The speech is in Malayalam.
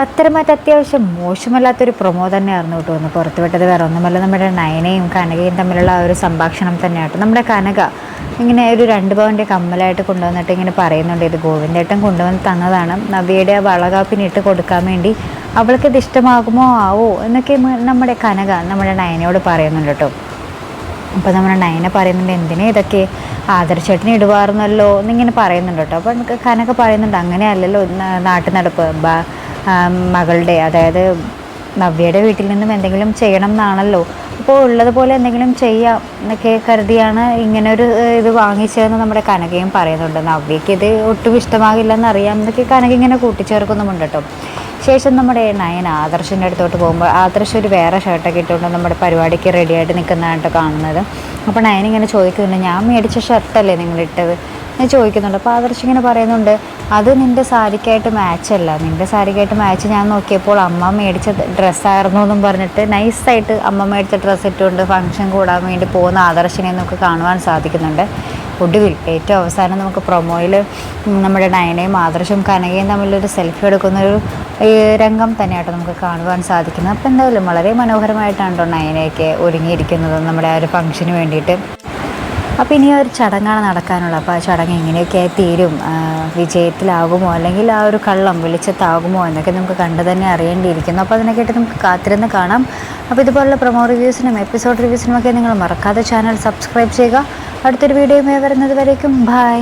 പത്തരമാറ്റ് അത്യാവശ്യം മോശമല്ലാത്തൊരു പ്രൊമോ തന്നെയായിരുന്നു കേട്ടോ ഒന്ന് പുറത്തുവിട്ടത്. വേറെ ഒന്നുമല്ല നമ്മുടെ നയനയും കനകയും തമ്മിലുള്ള ആ ഒരു സംഭാഷണം തന്നെയാട്ടോ. നമ്മുടെ കനക ഇങ്ങനെ ഒരു രണ്ട് പവന്റെ കമ്മലായിട്ട് കൊണ്ടുവന്നിട്ട് ഇങ്ങനെ പറയുന്നുണ്ട് ഇത് ഗോവിന്ദേട്ടൻ കൊണ്ടുവന്ന് തന്നതാണ്. നവ്യയുടെ ആ വളകാപ്പിനിട്ട് കൊടുക്കാൻ വേണ്ടി അവൾക്ക് ഇത് ഇഷ്ടമാകുമോ? ആവോ? എന്നൊക്കെ നമ്മുടെ കനക നമ്മുടെ നയനയോട് പറയുന്നുണ്ട് കേട്ടോ. അപ്പോൾ നമ്മുടെ നയന പറയുന്നുണ്ട് എന്തിനാ ഇതൊക്കെ ആദർശേട്ടന് ഇടുവാറുന്നല്ലോ എന്നിങ്ങനെ പറയുന്നുണ്ട് കേട്ടോ. അപ്പോൾ എനിക്ക് കനക പറയുന്നുണ്ട് അങ്ങനെയല്ലല്ലോ നാട്ടിൽ നാട്ടു നടപ്പ് മകളുടെ അതായത് നവ്യയുടെ വീട്ടിൽ നിന്നും എന്തെങ്കിലും ചെയ്യണം എന്നാണല്ലോ. അപ്പോൾ ഉള്ളതുപോലെ എന്തെങ്കിലും ചെയ്യാം എന്നൊക്കെ കരുതിയാണ് ഇങ്ങനെ ഒരു ഇത് വാങ്ങിച്ചതെന്ന് നമ്മുടെ കനകയും പറയുന്നുണ്ട്. നവ്യയ്ക്ക് ഇത് ഒട്ടും ഇഷ്ടമാകില്ല അറിയാം എന്നൊക്കെ കനക ഇങ്ങനെ കൂട്ടിച്ചേർക്കുന്നുമുണ്ട് കേട്ടോ. ശേഷം നമ്മുടെ നയൻ ആദർശിന്റെ അടുത്തോട്ട് പോകുമ്പോൾ ആദർശ് ഒരു വേറെ ഷർട്ടൊക്കെ ഇട്ടുകൊണ്ട് നമ്മുടെ പരിപാടിക്ക് റെഡിയായിട്ട് നിൽക്കുന്നതായിട്ട് കാണുന്നത്. അപ്പോൾ നയൻ ഇങ്ങനെ ചോദിക്കുന്നുണ്ട് ഞാൻ മേടിച്ച ഷർട്ടല്ലേ നിങ്ങളിട്ടത്? ചോദിക്കുന്നുണ്ട്. അപ്പോൾ ആദർശ് ഇങ്ങനെ പറയുന്നുണ്ട് അത് നിന്റെ സാരിക്കായിട്ട് മാച്ചല്ല നിന്റെ സാരിക്കായിട്ട് മാച്ച് ഞാൻ നോക്കിയപ്പോൾ അമ്മ മേടിച്ച ഡ്രസ്സായിരുന്നു എന്നും പറഞ്ഞിട്ട് നൈസായിട്ട് അമ്മ മേടിച്ച ഡ്രസ്സ് ഇട്ടുകൊണ്ട് ഫംഗ്ഷൻ കൂടാൻ വേണ്ടി പോകുന്ന ആദർശിനെ നമുക്ക് കാണുവാൻ സാധിക്കുന്നുണ്ട്. ഒടുവിൽ ഏറ്റവും അവസാനം നമുക്ക് പ്രൊമോയിൽ നമ്മുടെ നയനയും ആദർശവും കനകയും തമ്മിലൊരു സെൽഫി എടുക്കുന്ന ഒരു രംഗം തന്നെയായിട്ട് നമുക്ക് കാണുവാൻ സാധിക്കുന്നത് അപ്പോൾ എന്തായാലും വളരെ മനോഹരമായിട്ടാണ് കേട്ടോ നയനയൊക്കെ ഒരുങ്ങിയിരിക്കുന്നത് നമ്മുടെ ആ ഒരു ഫംഗ്ഷന് വേണ്ടിയിട്ട്. അപ്പോൾ ഇനി ഒരു ചടങ്ങാണ് നടക്കാനുള്ളത്. അപ്പോൾ ആ ചടങ്ങ് എങ്ങനെയൊക്കെ തീരും? വിജയത്തിലാകുമോ? അല്ലെങ്കിൽ ആ ഒരു കള്ളം വെളിച്ചത്താകുമോ? എന്നൊക്കെ നമുക്ക് കണ്ടു തന്നെ അറിയേണ്ടിയിരിക്കുന്നു. അപ്പോൾ അതിനൊക്കെയായിട്ട് നമുക്ക് കാത്തിരുന്ന് കാണാം. അപ്പോൾ ഇതുപോലുള്ള പ്രൊമോ റിവ്യൂസിനും എപ്പിസോഡ് റിവ്യൂസിനും ഒക്കെ നിങ്ങൾ മറക്കാതെ ചാനൽ സബ്സ്ക്രൈബ് ചെയ്യുക. അടുത്തൊരു വീഡിയോയുമായി വരുന്നത് വരേക്കും. ബൈ.